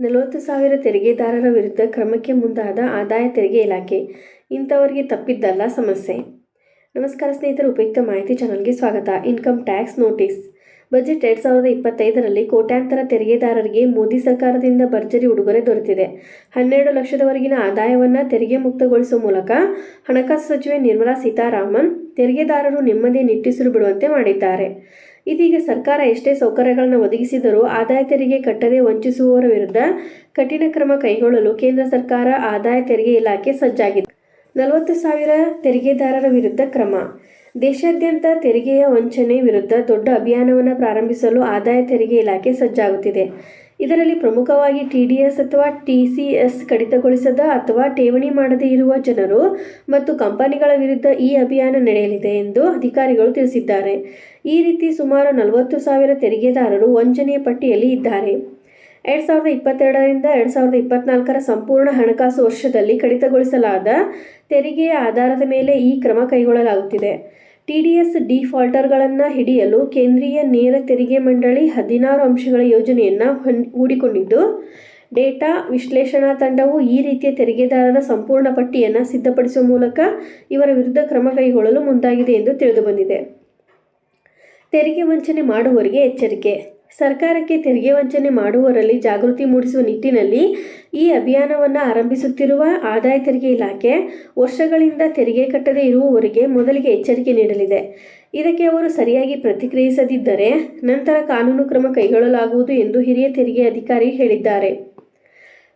ನಲವತ್ತು ಸಾವಿರ ತೆರಿಗೆದಾರರ ವಿರುದ್ಧ ಕ್ರಮಕ್ಕೆ ಮುಂದಾದ ಆದಾಯ ತೆರಿಗೆ ಇಲಾಖೆ. ಇಂಥವರಿಗೆ ತಪ್ಪಿದ್ದಲ್ಲ ಸಮಸ್ಯೆ. ನಮಸ್ಕಾರ ಸ್ನೇಹಿತರು, ಉಪಯುಕ್ತ ಮಾಹಿತಿ ಚಾನಲ್ಗೆ ಸ್ವಾಗತ. Income tax notice. ಬಜೆಟ್ ಎರಡು ಸಾವಿರದ ಇಪ್ಪತ್ತೈದರಲ್ಲಿ ಕೋಟ್ಯಾಂತರ ತೆರಿಗೆದಾರರಿಗೆ ಮೋದಿ ಸರ್ಕಾರದಿಂದ ಭರ್ಜರಿ ಉಡುಗೊರೆ ದೊರೆತಿದೆ. ಹನ್ನೆರಡು ಲಕ್ಷದವರೆಗಿನ ಆದಾಯವನ್ನು ತೆರಿಗೆ ಮುಕ್ತಗೊಳಿಸುವ ಮೂಲಕ ಹಣಕಾಸು ಸಚಿವೆ ನಿರ್ಮಲಾ ಸೀತಾರಾಮನ್ ತೆರಿಗೆದಾರರು ನೆಮ್ಮದಿ ನಿಟ್ಟುಸಿರು ಬಿಡುವಂತೆ ಮಾಡಿದ್ದಾರೆ. ಇದೀಗ ಸರ್ಕಾರ ಎಷ್ಟೇ ಸೌಕರ್ಯಗಳನ್ನು ಒದಗಿಸಿದರೂ ಆದಾಯ ತೆರಿಗೆ ಕಟ್ಟದೆ ವಂಚಿಸುವವರ ವಿರುದ್ಧ ಕಠಿಣ ಕ್ರಮ ಕೈಗೊಳ್ಳಲು ಕೇಂದ್ರ ಸರ್ಕಾರ ಆದಾಯ ತೆರಿಗೆ ಇಲಾಖೆ ಸಜ್ಜಾಗಿದೆ. ನಲವತ್ತು ಸಾವಿರ ತೆರಿಗೆದಾರರ ವಿರುದ್ಧ ಕ್ರಮ. ದೇಶಾದ್ಯಂತ ತೆರಿಗೆಯ ವಂಚನೆ ವಿರುದ್ಧ ದೊಡ್ಡ ಅಭಿಯಾನವನ್ನು ಪ್ರಾರಂಭಿಸಲು ಆದಾಯ ತೆರಿಗೆ ಇಲಾಖೆ ಸಜ್ಜಾಗುತ್ತಿದೆ. ಇದರಲ್ಲಿ ಪ್ರಮುಖವಾಗಿ ಟಿ ಡಿ ಎಸ್ ಅಥವಾ ಟಿ ಸಿ ಎಸ್ ಕಡಿತಗೊಳಿಸದ ಅಥವಾ ಠೇವಣಿ ಮಾಡದೇ ಇರುವ ಜನರು ಮತ್ತು ಕಂಪನಿಗಳ ವಿರುದ್ಧ ಈ ಅಭಿಯಾನ ನಡೆಯಲಿದೆ ಎಂದು ಅಧಿಕಾರಿಗಳು ತಿಳಿಸಿದ್ದಾರೆ. ಈ ರೀತಿ ಸುಮಾರು ನಲವತ್ತು ಸಾವಿರ ತೆರಿಗೆದಾರರು ವಂಚನೆಯ ಪಟ್ಟಿಯಲ್ಲಿ ಇದ್ದಾರೆ. ಎರಡು ಸಾವಿರದ ಇಪ್ಪತ್ತೆರಡರಿಂದ ಎರಡು ಸಾವಿರದ ಇಪ್ಪತ್ನಾಲ್ಕರ ಸಂಪೂರ್ಣ ಹಣಕಾಸು ವರ್ಷದಲ್ಲಿ ಕಡಿತಗೊಳಿಸಲಾದ ತೆರಿಗೆಯ ಆಧಾರದ ಮೇಲೆ ಈ ಕ್ರಮ ಕೈಗೊಳ್ಳಲಾಗುತ್ತಿದೆ. ಟಿಡಿಎಸ್ ಡಿಫಾಲ್ಟರ್ಗಳನ್ನು ಹಿಡಿಯಲು ಕೇಂದ್ರೀಯ ನೇರ ತೆರಿಗೆ ಮಂಡಳಿ ಹದಿನಾರು ಅಂಶಗಳ ಯೋಜನೆಯನ್ನು ಹೂಡಿಕೊಂಡಿದ್ದು, ಡೇಟಾ ವಿಶ್ಲೇಷಣಾ ತಂಡವು ಈ ರೀತಿಯ ತೆರಿಗೆದಾರರ ಸಂಪೂರ್ಣ ಪಟ್ಟಿಯನ್ನು ಸಿದ್ಧಪಡಿಸುವ ಮೂಲಕ ಇವರ ವಿರುದ್ಧ ಕ್ರಮ ಕೈಗೊಳ್ಳಲು ಮುಂದಾಗಿದೆ ಎಂದು ತಿಳಿದುಬಂದಿದೆ. ತೆರಿಗೆ ವಂಚನೆ ಮಾಡುವವರಿಗೆ ಎಚ್ಚರಿಕೆ ಸರ್ಕಾರಕ್ಕೆ ತೆರಿಗೆ ವಂಚನೆ ಮಾಡುವವರಲ್ಲಿ ಜಾಗೃತಿ ಮೂಡಿಸುವ ನಿಟ್ಟಿನಲ್ಲಿ ಈ ಅಭಿಯಾನವನ್ನು ಆರಂಭಿಸುತ್ತಿರುವ ಆದಾಯ ತೆರಿಗೆ ಇಲಾಖೆ ವರ್ಷಗಳಿಂದ ತೆರಿಗೆ ಕಟ್ಟದೇ ಇರುವವರಿಗೆ ಮೊದಲಿಗೆ ಎಚ್ಚರಿಕೆ ನೀಡಲಿದೆ. ಇದಕ್ಕೆ ಅವರು ಸರಿಯಾಗಿ ಪ್ರತಿಕ್ರಿಯಿಸದಿದ್ದರೆ ನಂತರ ಕಾನೂನು ಕ್ರಮ ಕೈಗೊಳ್ಳಲಾಗುವುದು ಎಂದು ಹಿರಿಯ ತೆರಿಗೆ ಅಧಿಕಾರಿ ಹೇಳಿದ್ದಾರೆ.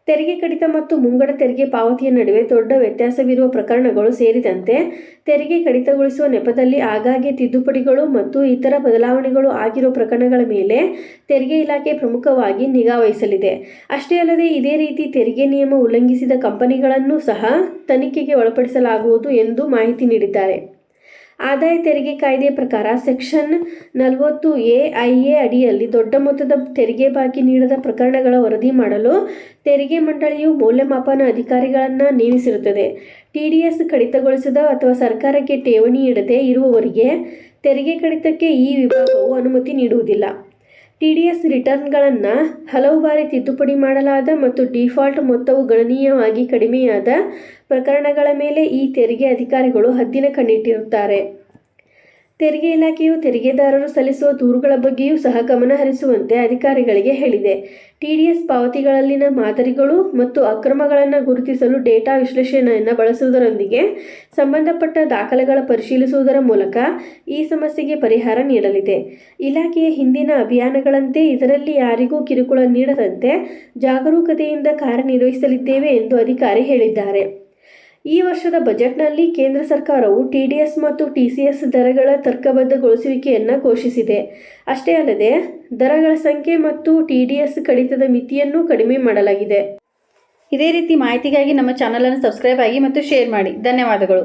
ತೆರಿಗೆ ಕಡಿತ ಮತ್ತು ಮುಂಗಡ ತೆರಿಗೆ ಪಾವತಿಯ ನಡುವೆ ದೊಡ್ಡ ವ್ಯತ್ಯಾಸವಿರುವ ಪ್ರಕರಣಗಳು ಸೇರಿದಂತೆ ತೆರಿಗೆ ಕಡಿತಗೊಳಿಸುವ ನೆಪದಲ್ಲಿ ಆಗಾಗ್ಗೆ ತಿದ್ದುಪಡಿಗಳು ಮತ್ತು ಇತರ ಬದಲಾವಣೆಗಳು ಆಗಿರುವ ಪ್ರಕರಣಗಳ ಮೇಲೆ ತೆರಿಗೆ ಇಲಾಖೆ ಪ್ರಮುಖವಾಗಿ ನಿಗಾ ವಹಿಸಲಿದೆ. ಅಷ್ಟೇ ಅಲ್ಲದೆ ಇದೇ ರೀತಿ ತೆರಿಗೆ ನಿಯಮ ಉಲ್ಲಂಘಿಸಿದ ಕಂಪನಿಗಳನ್ನು ಸಹ ತನಿಖೆಗೆ ಒಳಪಡಿಸಲಾಗುವುದು ಎಂದು ಮಾಹಿತಿ ನೀಡಿದ್ದಾರೆ. ಆದಾಯ ತೆರಿಗೆ ಕಾಯ್ದೆ ಪ್ರಕಾರ ಸೆಕ್ಷನ್ ನಲವತ್ತು ಎ ಐ ಎ ಅಡಿಯಲ್ಲಿ ದೊಡ್ಡ ಮೊತ್ತದ ತೆರಿಗೆ ಬಾಕಿ ನೀಡದ ಪ್ರಕರಣಗಳ ವರದಿ ಮಾಡಲು ತೆರಿಗೆ ಮಂಡಳಿಯು ಮೌಲ್ಯಮಾಪನ ಅಧಿಕಾರಿಗಳನ್ನು ನೇಮಿಸಿರುತ್ತದೆ. ಟಿ ಡಿ ಎಸ್ ಕಡಿತಗೊಳಿಸದ ಅಥವಾ ಸರ್ಕಾರಕ್ಕೆ ಠೇವಣಿ ಇಡದೆ ಇರುವವರಿಗೆ ತೆರಿಗೆ ಕಡಿತಕ್ಕೆ ಈ ವಿಭಾಗವು ಅನುಮತಿ ನೀಡುವುದಿಲ್ಲ. ಟಿ ಡಿ ಎಸ್ ರಿಟರ್ನ್ಗಳನ್ನು ಹಲವು ಬಾರಿ ತಿದ್ದುಪಡಿ ಮಾಡಲಾದ ಮತ್ತು ಡಿಫಾಲ್ಟ್ ಮೊತ್ತವು ಗಣನೀಯವಾಗಿ ಕಡಿಮೆಯಾದ ಪ್ರಕರಣಗಳ ಮೇಲೆ ಈ ತೆರಿಗೆ ಅಧಿಕಾರಿಗಳು ಹದ್ದಿನ ಕಣ್ಣಿಟ್ಟಿರುತ್ತಾರೆ. ತೆರಿಗೆ ಇಲಾಖೆಯು ತೆರಿಗೆದಾರರು ಸಲ್ಲಿಸುವ ದೂರುಗಳ ಬಗ್ಗೆಯೂ ಸಹ ಗಮನ ಹರಿಸುವಂತೆ ಅಧಿಕಾರಿಗಳಿಗೆ ಹೇಳಿದೆ. ಟಿಡಿಎಸ್ ಪಾವತಿಗಳಲ್ಲಿನ ಮಾದರಿಗಳು ಮತ್ತು ಅಕ್ರಮಗಳನ್ನು ಗುರುತಿಸಲು ಡೇಟಾ ವಿಶ್ಲೇಷಣೆಯನ್ನು ಬಳಸುವುದರೊಂದಿಗೆ ಸಂಬಂಧಪಟ್ಟ ದಾಖಲೆಗಳ ಪರಿಶೀಲಿಸುವುದರ ಮೂಲಕ ಈ ಸಮಸ್ಯೆಗೆ ಪರಿಹಾರ ನೀಡಲಿದೆ. ಇಲಾಖೆಯ ಹಿಂದಿನ ಅಭಿಯಾನಗಳಂತೆ ಇದರಲ್ಲಿ ಯಾರಿಗೂ ಕಿರುಕುಳ ನೀಡದಂತೆ ಜಾಗರೂಕತೆಯಿಂದ ಕಾರ್ಯನಿರ್ವಹಿಸಲಿದ್ದೇವೆ ಎಂದು ಅಧಿಕಾರಿ ಹೇಳಿದ್ದಾರೆ. ಈ ವರ್ಷದ ಬಜೆಟ್ನಲ್ಲಿ ಕೇಂದ್ರ ಸರ್ಕಾರವು ಟಿಡಿಎಸ್ ಮತ್ತು ಟಿಸಿಎಸ್ ದರಗಳ ತರ್ಕಬದ್ಧಗೊಳಿಸುವಿಕೆಯನ್ನು ಘೋಷಿಸಿದೆ. ಅಷ್ಟೇ ಅಲ್ಲದೆ, ದರಗಳ ಸಂಖ್ಯೆ ಮತ್ತು ಟಿಡಿಎಸ್ ಕಡಿತದ ಮಿತಿಯನ್ನು ಕಡಿಮೆ ಮಾಡಲಾಗಿದೆ. ಇದೇ ರೀತಿ ಮಾಹಿತಿಗಾಗಿ ನಮ್ಮ ಚಾನಲನ್ನು ಸಬ್ಸ್ಕ್ರೈಬ್ ಆಗಿ ಮತ್ತು ಶೇರ್ ಮಾಡಿ. ಧನ್ಯವಾದಗಳು.